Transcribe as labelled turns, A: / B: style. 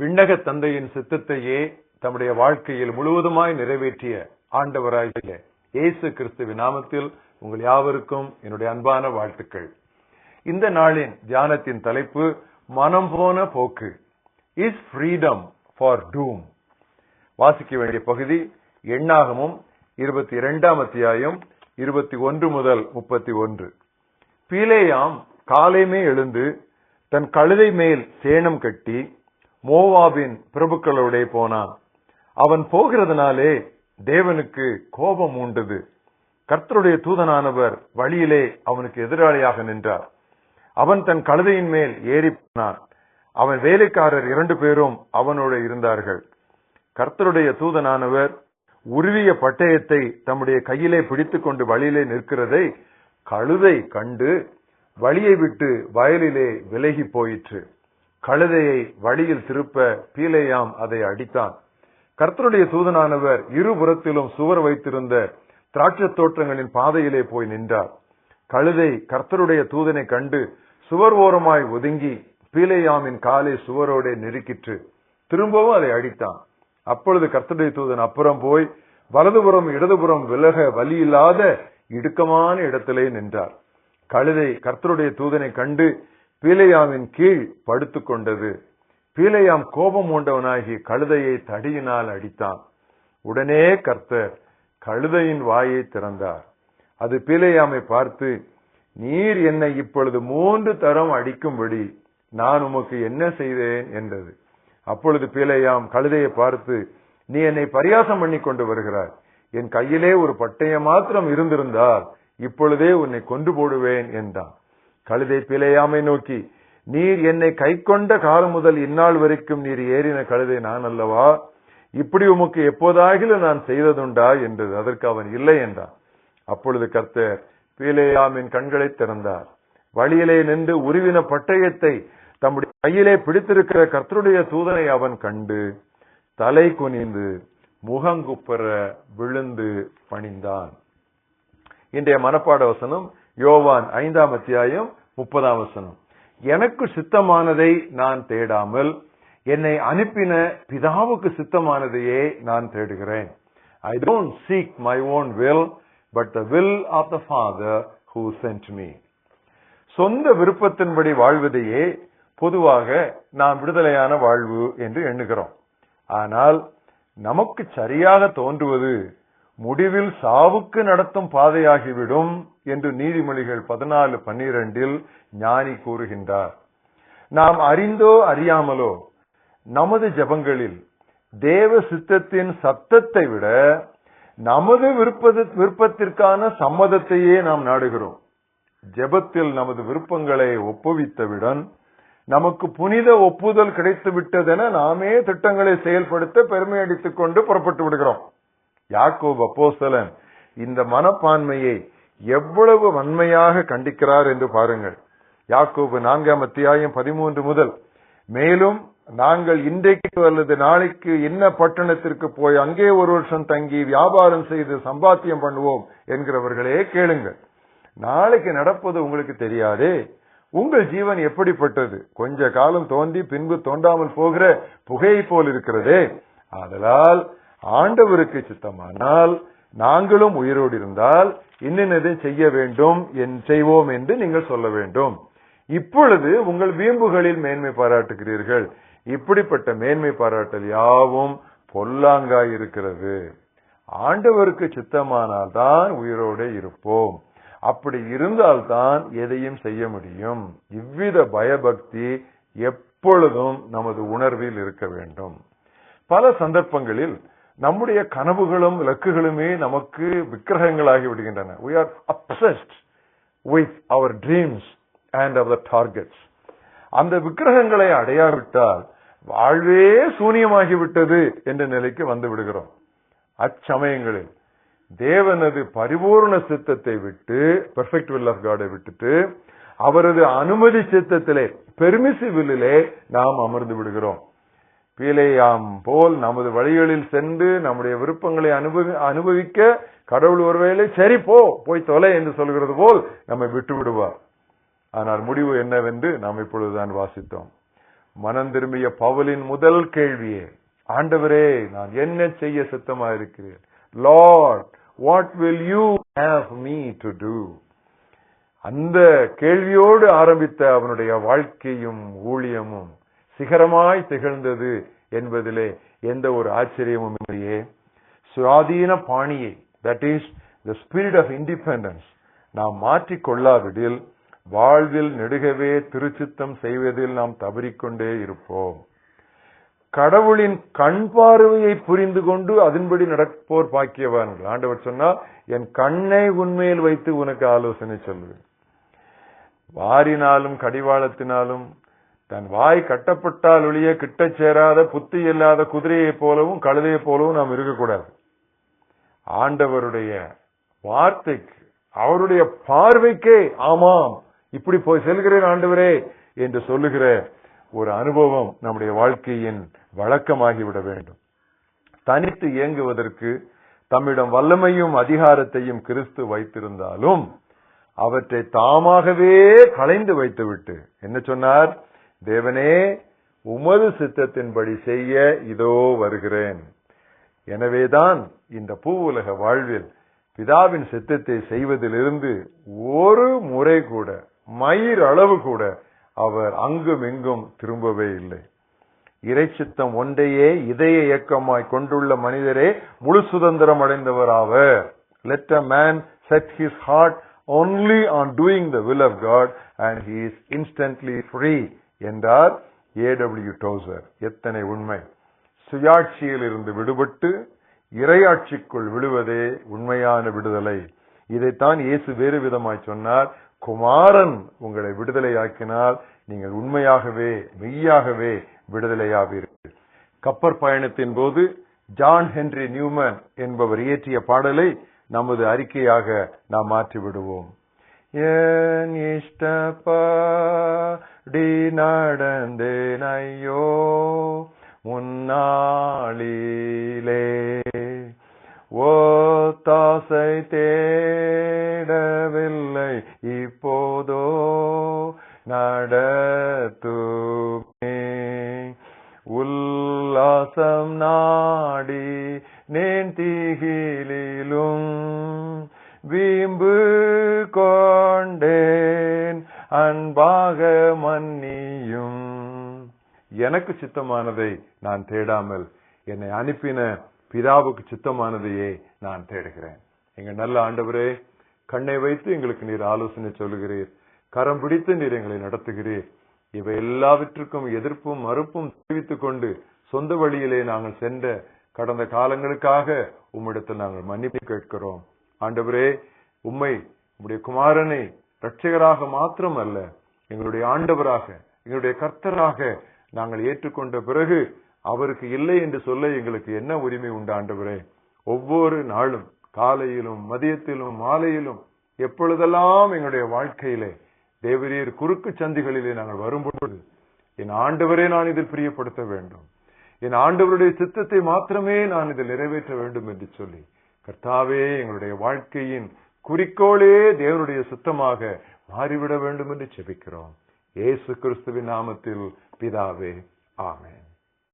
A: விண்ணக தந்தையின் சித்தத்தையே தம்முடைய வாழ்க்கையில் முழுவதுமாய் நிறைவேற்றிய ஆண்டவராகிய இயேசு கிறிஸ்துவின் நாமத்தில் உங்கள் யாவருக்கும் என்னுடைய அன்பான வாழ்த்துக்கள். இந்த நாளின் தியானத்தின் தலைப்பு மனம் போன போக்கு இஸ் ஃப்ரீடம் ஃபார் டூம் வாசிக்க வேண்டிய பகுதி எண்ணாகமும் இருபத்தி இரண்டாம் அத்தியாயம் இருபத்தி ஒன்று முதல் முப்பத்தி ஒன்று பீலேயாம் காலையுமே எழுந்து தன் கழுதை மேல் சேணம் கட்டி மோவாபின் பிரபுக்களோட போனான். அவன் போகிறதுனாலே தேவனுக்கு கோபம் உண்டது கர்த்தருடைய தூதனானவர் வழியிலே அவனுக்கு எதிராளியாக நின்றார். அவன் தன் கழுதையின் மேல் ஏறி போனான். அவன் வேலைக்காரர் இரண்டு பேரும் அவனோடு இருந்தார்கள். கர்த்தருடைய தூதனானவர் உருவிய பட்டயத்தை தம்முடைய கையிலே பிடித்துக் கொண்டு வழியிலே நிற்கிறதை கழுதை கண்டு வழியை விட்டு வயலிலே விலகி போயிற்று. கழுதையை வழியில் திருப்ப பீலையாம் அதை அடித்தான். கர்த்தருடைய தூதனானவர் இருபுறத்திலும் சுவர் வைத்திருந்த திராட்சத் தோற்றங்களின் பாதையிலே போய் நின்றார். கழுதை கர்த்தருடைய தூதனை கண்டு சுவர் ஓரமாய் ஒதுங்கி பீலையாமின் காலை சுவரோடே நெருக்கிற்று. திரும்பவும் அதை அடித்தான். அப்பொழுது கர்த்தருடைய தூதன் அப்புறம் போய் வலதுபுறம் இடதுபுறம் விலக வலி இல்லாத இடுக்கமான இடத்திலே நின்றார். கழுதை கர்த்தருடைய தூதனை கண்டு பீலையாவின் கீழ் படுத்துக் கொண்டது. பீலையாம் கோபம் உண்டவனாகி கழுதையை தடியினால் அடித்தான். உடனே கர்த்தர் கழுதையின் வாயை திறந்தார். அது பீலையாமை பார்த்து நீர் என்னை இப்பொழுது மூன்று தரம் அடிக்கும்படி நான் உமக்கு என்ன செய்தேன்? என்றது. அப்பொழுது பீலையாம் கழுதையை பார்த்து நீ என்னை பரியாசம் பண்ணி கொண்டு வருகிறாய். என் கையிலே ஒரு பட்டயம் மாத்திரம் இருந்திருந்தால் இப்பொழுதே உன்னை கொண்டு போடுவேன் என்றான். கழுதை பிழையாமை நோக்கி நீர் என்னை கை கொண்ட காலம் முதல் இந்நாள் வரைக்கும் நீர் ஏறின கழுதை நான் அல்லவா? இப்படி உமக்கு எப்போதாகில நான் செய்ததுண்டா? என்றது. அதற்கு அவன் இல்லை என்றான். அப்பொழுது கர்த்தர் பீலேயாமின் கண்களை திறந்தார். வழியிலே நின்று உருவின பட்டயத்தை தம்முடைய கையிலே பிடித்திருக்கிற கர்த்தருடைய தூதனை அவன் கண்டு தலை குனிந்து முகங்குப்பற விழுந்து பணிந்தான். இன்றைய மனப்பாட வசனம் யோவான் ஐந்தாம் அத்தியாயம் முப்பதாம் வசனம். எனக்கு சித்தமானதை நான் தேடாமல் என்னை அனுப்பின பிதாவுக்கு சித்தமானதையே நான் தேடுகிறேன். I don't seek my own will but the will of the father who sent me சொந்த விருப்பத்தின்படி வாழ்வதையே பொதுவாக நாம் விடுதலையான வாழ்வு என்று எண்ணுகிறோம். ஆனால் நமக்கு சரியாக தோன்றுவது முடிவில் சாவுக்கு நடத்தும் பாதையாகிவிடும் என்று நீதிமொழிகள் பதினாலு பன்னிரண்டில் ஞானி கூறுகின்றார். நாம் அறிந்தோ அறியாமலோ நமது ஜபங்களில் தேவ சித்தத்தின் சத்தத்தை விட நமது விருப்பத்திற்கான சம்மதத்தையே நாம் நாடுகிறோம். ஜெபத்தில் நமது விருப்பங்களை ஒப்புவித்தவுடன் நமக்கு புனித ஒப்புதல் கிடைத்து விட்டதென நாமே திட்டங்களை செயல்படுத்த பெருமை அடித்துக் கொண்டு புறப்பட்டு விடுகிறோம். யாக்கோப் அப்போஸ்தலன் இந்த மனப்பான்மையை எவ்வளவு வன்மையாக கண்டிக்கிறார் என்று பாருங்கள். யாக்கோபு நான்காம் அத்தியாயம் பதிமூன்று முதல் மேலும் நாங்கள் இன்றைக்கு அல்லது நாளைக்கு என்ன பட்டணத்திற்கு போய் அங்கே ஒரு வருஷம் தங்கி வியாபாரம் செய்து சம்பாத்தியம் பண்ணுவோம் என்கிறவர்களே கேளுங்கள். நாளைக்கு நடப்பது உங்களுக்கு தெரியாதே. உங்கள் ஜீவன் எப்படிப்பட்டது? கொஞ்ச காலம் தோண்டி பின்பு தோண்டாமல் போகிற புகையை போல் இருக்கிறதே. ஆதலால் ஆண்டவருக்கு சித்தமானால் நாங்களும் உயிரோடு இருந்தால் இன்னதை செய்ய வேண்டும் செய்வோம் என்று நீங்கள் சொல்ல வேண்டும். இப்பொழுது உங்கள் வீம்புகளில் மேன்மை பாராட்டுகிறீர்கள். இப்படிப்பட்ட மேன்மை பாராட்டல் யாவும் பொல்லாங்காய் இருக்கிறது. ஆண்டவருக்கு சித்தமானால் தான் உயிரோடு இருப்போம். அப்படி இருந்தால்தான் எதையும் செய்ய முடியும். இவ்வித பயபக்தி எப்பொழுதும் நமது உணர்வில் இருக்க வேண்டும். பல சந்தர்ப்பங்களில் நம்முடைய கனவுகளும் இலக்குகளுமே நமக்கு விக்கிரகங்களாகி விடுகின்றன. We are obsessed with our dreams and our targets அந்த விக்கிரகங்களை அடையாவிட்டால் வாழ்வே சூனியமாகிவிட்டது என்ற நிலைக்கு வந்து விடுகிறோம். அச்சமயங்களில் தேவனது பரிபூர்ண சித்தத்தை விட்டு பெர்ஃபெக்ட் வில் ஆஃப் காடை விட்டுட்டு அவரது அனுமதி சித்தத்திலே பெர்மிசிவிலே நாம் அமர்ந்து விடுகிறோம். பீலையாம் போல் நமது வழிகளில் சென்று நம்முடைய விருப்பங்களை அனுபவி அனுபவிக்க கடவுள் ஒருவேளை சரி போ போய் தொலை என்று சொல்கிறது போல் நம்மை விட்டு விடுவார். ஆனால் முடிவு என்னவென்று நாம் இப்பொழுதுதான் வாசித்தோம். மனம் திரும்பிய பவுலின் முதல் கேள்வியே ஆண்டவரே நான் என்ன செய்ய சித்தமா இருக்கிறேன் lord what will you have me to do அந்த கேள்வியோடு ஆரம்பித்த அவனுடைய வாழ்க்கையும் ஊழியமும் சிகரமாய் திகழ்ந்தது என்பதிலே எந்த ஒரு ஆச்சரியமும் இல்லையே. சுயாதீன பாணியை that is the spirit of independence நாம் மாற்றிக்கொள்ளாவிடில் வாழ்வில் நெடுகவே திருச்சித்தம் செய்வதில் நாம் தவறிக்கொண்டே இருப்போம். கடவுளின் கண் பார்வையை புரிந்து கொண்டு அதன்படி நடப்போர் பாக்கியவான்கள். ஆண்டவர் சொன்னால் என் கண்ணை உண்மையில் வைத்து உனக்கு ஆலோசனை சொல்லுவேன். வாரினாலும் கடிவாளத்தினாலும் தன் வாய் கட்டப்பட்டால் ஒழிய கிட்ட சேராத புத்தி இல்லாத குதிரையைப் போலவும் கழுதையைப் போலவும் நாம் இருக்கக்கூடாது. ஆண்டவருடைய வார்த்தைக்கு அவருடைய பார்வைக்கே ஆமாம் இப்படி போய் செல்கிறேன் ஆண்டவரே என்று சொல்லுகிற ஒரு அனுபவம் நம்முடைய வாழ்க்கையின் வழக்கமாகிவிட வேண்டும். தனித்து இயங்குவதற்கு தம்மிடம் வல்லமையும் அதிகாரத்தையும் கிறிஸ்து வைத்திருந்தாலும் அவற்றை தாமாகவே களைந்து வைத்துவிட்டு என்ன சொன்னார்? தேவனே உமது சித்தத்தின்படி செய்ய இதோ வருகிறேன். எனவேதான் இந்த பூ உலக வாழ்வில் பிதாவின் சித்தத்தை செய்வதிலிருந்து ஒரு முறை கூட மயிர் அளவு கூட அவர் அங்கும் இங்கும் திரும்பவே இல்லை. இறைச்சித்தம் ஒன்றையே இதய இயக்கமாய் கொண்டுள்ள மனிதரே முழு சுதந்திரம் அடைந்தவர் ஆவர். Let a man set his heart only on doing the will of God and he is instantly free. என்றார் ஏ.டபிள்யூ டோசர் எத்தனை உண்மை. சுயாட்சியில் இருந்து விடுபட்டு இறையாட்சிக்குள் விழுவதே உண்மையான விடுதலை. இதைத்தான் இயேசு வேறு விதமாய் சொன்னார். குமாரன் உங்களை விடுதலையாக்கினால் நீங்கள் உண்மையாகவே மெய்யாகவே விடுதலையாவீர்கள். கப்பர் பயணத்தின் போது ஜான் ஹென்றி நியூமன் என்பவர் இயற்றிய பாடலை நமது அறிக்கையாக நாம் மாற்றி விடுவோம் என் இஷ்டப்படி நடந்தேன் ஐயோ முன்னாளிலே ஓத்தாசை தேடவில்லை இப்போதோ நடத்துமே. உல்லாசம் நான் அன்பாக மன்னியும். எனக்கு சித்தமானதை நான் தேடாமல் என்னை அனுப்பின பிதாவுக்கு சித்தமானதையே நான் தேடுகிறேன். எங்க நல்ல ஆண்டவரே கண்ணை வைத்து எங்களுக்கு நீர் ஆலோசனை சொல்லுகிறீர். கரம் பிடித்து நீர் எங்களை நடத்துகிறீர். இவை எல்லாவற்றுக்கும் எதிர்ப்பும் மறுப்பும் தெரிவித்துக் கொண்டு சொந்த வழியிலே நாங்கள் சென்ற கடந்த காலங்களுக்காக உம்மிடத்தில் நாங்கள் மன்னிப்பு கேட்கிறோம். ஆண்டவரே உம்மை உம்முடைய குமாரனை ரட்சகராக மாத்திரம் அல்ல எங்களுடைய ஆண்டவராக எங்களுடைய கர்த்தராக நாங்கள் ஏற்றுக்கொண்ட பிறகு அவருக்கு இல்லை என்று சொல்ல எங்களுக்கு என்ன உரிமை உண்டு ஆண்டவரே? ஒவ்வொரு நாளும் காலையிலும் மதியத்திலும் மாலையிலும் எப்பொழுதெல்லாம் எங்களுடைய வாழ்க்கையிலே தேவரீர் குறுக்கு சந்திகளிலே நாங்கள் வரும்பொழுது என் ஆண்டவரே நான் இதில் பிரியப்படுத்த வேண்டும். என் ஆண்டவருடைய சித்தத்தை மாத்திரமே நான் இதில் நிறைவேற்ற வேண்டும் என்று சொல்லி கர்த்தாவே எங்களுடைய வாழ்க்கையின் குறிக்கோளே தேவனுடைய சுத்தமாக மாறிவிட வேண்டும் என்று செபிக்கிறோம். ஏசு கிறிஸ்துவின் நாமத்தில் பிதாவே ஆமேன்.